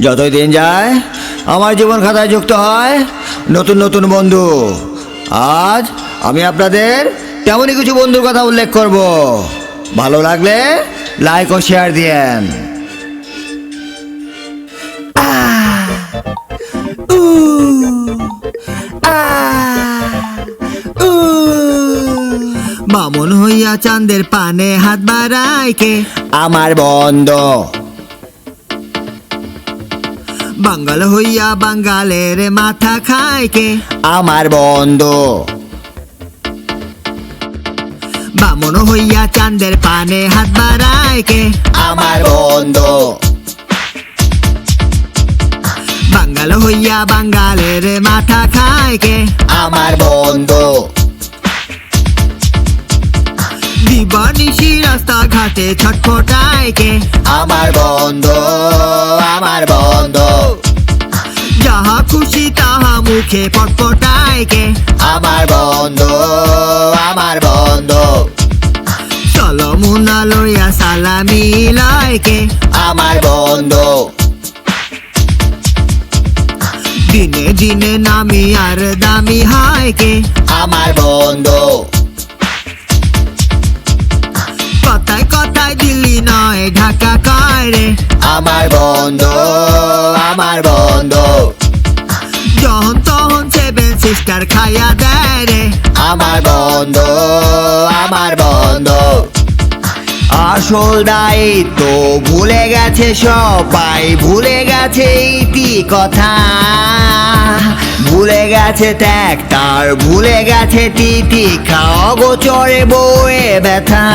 যতই দিন যায় আমার জীবন খাতায় যুক্ত হয়। নতুন নতুন বন্ধু। আজ আমি আপনাদের তেমনই কিছু বন্ধুর কথা উল্লেখ করব। ভালো লাগলে লাইক ও শেয়ার দিয়েন। বামন হইয়া চাঁদের পানে হাত বাড়ায় কে? আমার বন্ধু। বাঙ্গাল হইয়া বাঙ্গালের মাথা খায় কে? আমার বন্ধু। বামন হইয়া চাঁদের পানে হাত বাড়ায় কে? আমার বন্ধু। বাঙ্গাল হইয়া বাঙ্গালের মাথা খায় কে? আমার বন্ধু। রাস্তা ঘাটে ছটফটায় কে আমার বন্ধু আমার বন্ধু। যাহা খুশি তাহা মুখে পটপটায় কে আমার বন্ধু আমার বন্ধু। চলমুনা লইয়া সালামি লয় কে আমার বন্ধু। দিনে দিনে নামি আর দামি হয় কে আমার বন্ধু। ঢাকা কয় রে। আমার বন্ধু আমার বন্ধু। যখন তখন সেভেন সিস্টার খাইয়া দেয় রে। আমার বন্ধু আমার বন্ধু। আসল দায়িত্ব ভুলে গেছে সবাই ভুলে গেছে ইতি কথা। ভুলে গেছে ত্যাগ তার ভুলে গেছে তিতি অগোচরে বয়ে ব্যথা।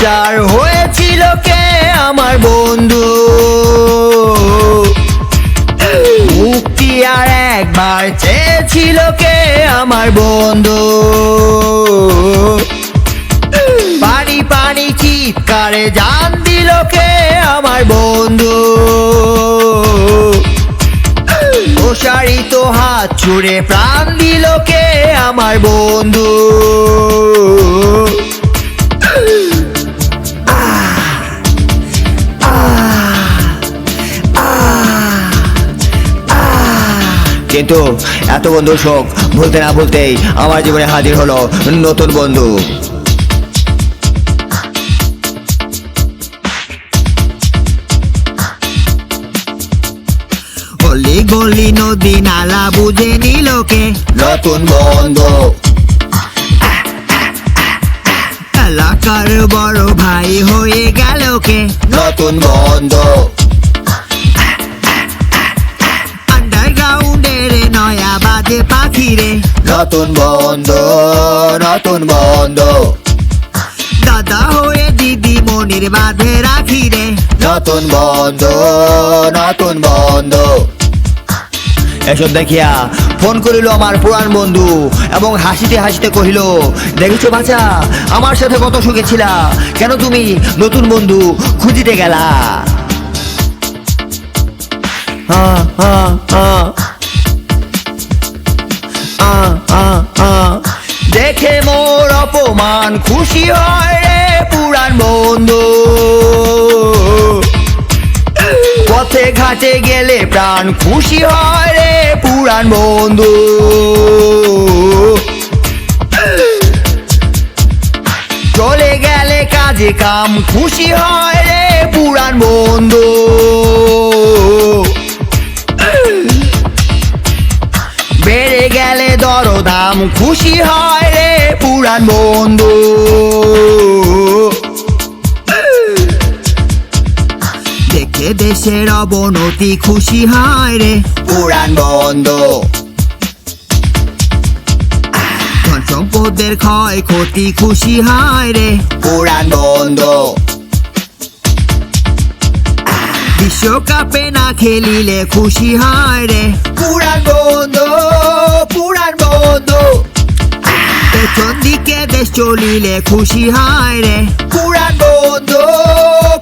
সোচ্চার হয়েছিল কে আমার বন্ধু? মুক্তি আর একবার চেয়েছিল কে আমার বন্ধু? পানি পানি চিৎকারে জান দিল কে আমার বন্ধু? প্রসারিত হাত ছুড়ে প্রাণ দিল কে আমার বন্ধু? কিন্তু এত বন্ধুর শোক, ভুলতে না ভুলতেই আমার জীবনে হাজির হলো নতুন বন্ধু। গলি গলি নদী নালা বুঝে নিল কে? নতুন বন্ধু। এলাকার বড় ভাই হয়ে গেল কে? নতুন বন্ধু। বাজে পাখি রে নতুন বন্ধু নতুন বন্ধু। দাদা হয়ে দিদি মনির বাঁধে রাখি রে। নতুন বন্ধু নতুন বন্ধু। এসব দেখিয়া ফোন করিল আমার পুরান বন্ধু এবং হাসিতে হাসিতে কহিল দেখেছ বাচ্চা আমার সাথে কত সুখে ছিলা কেন তুমি নতুন বন্ধু খুঁজিতে গেলা? আ, আ, আ। অপমান খুশি হয় রে পুরান বন্ধু। পথে ঘাটে গেলে প্রাণ খুশি হয় রে পুরান বন্ধু। চলে গেলে কাজে কাম খুশি হয় রে পুরান বন্ধু। গেলে দরদাম খুশি হয় রে পুরান বন্ধু। দেখে দেশের অবনতি খুশি হয় রে পুরান বন্ধু। সম্পদের ক্ষয় ক্ষতি খুশি হয় রে পুরান বন্ধু। বিশ্বকাপে না খেলিলে খুশি হয় রে পুরান বন্ধু। পেছন দিকে দেশ চলিলে খুশি হয় রে। পুরান বন্ধু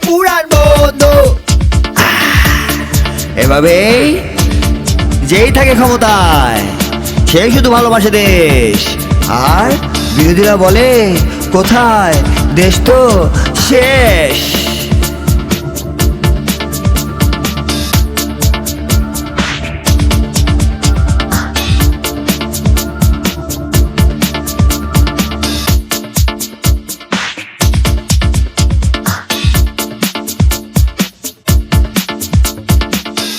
পুরান বন্ধু এভাবেই যেই থাকে ক্ষমতায় সে শুধু ভালোবাসে দেশ। আর বিরোধীরা বলে, কোথায়? দেশ তো শেষ।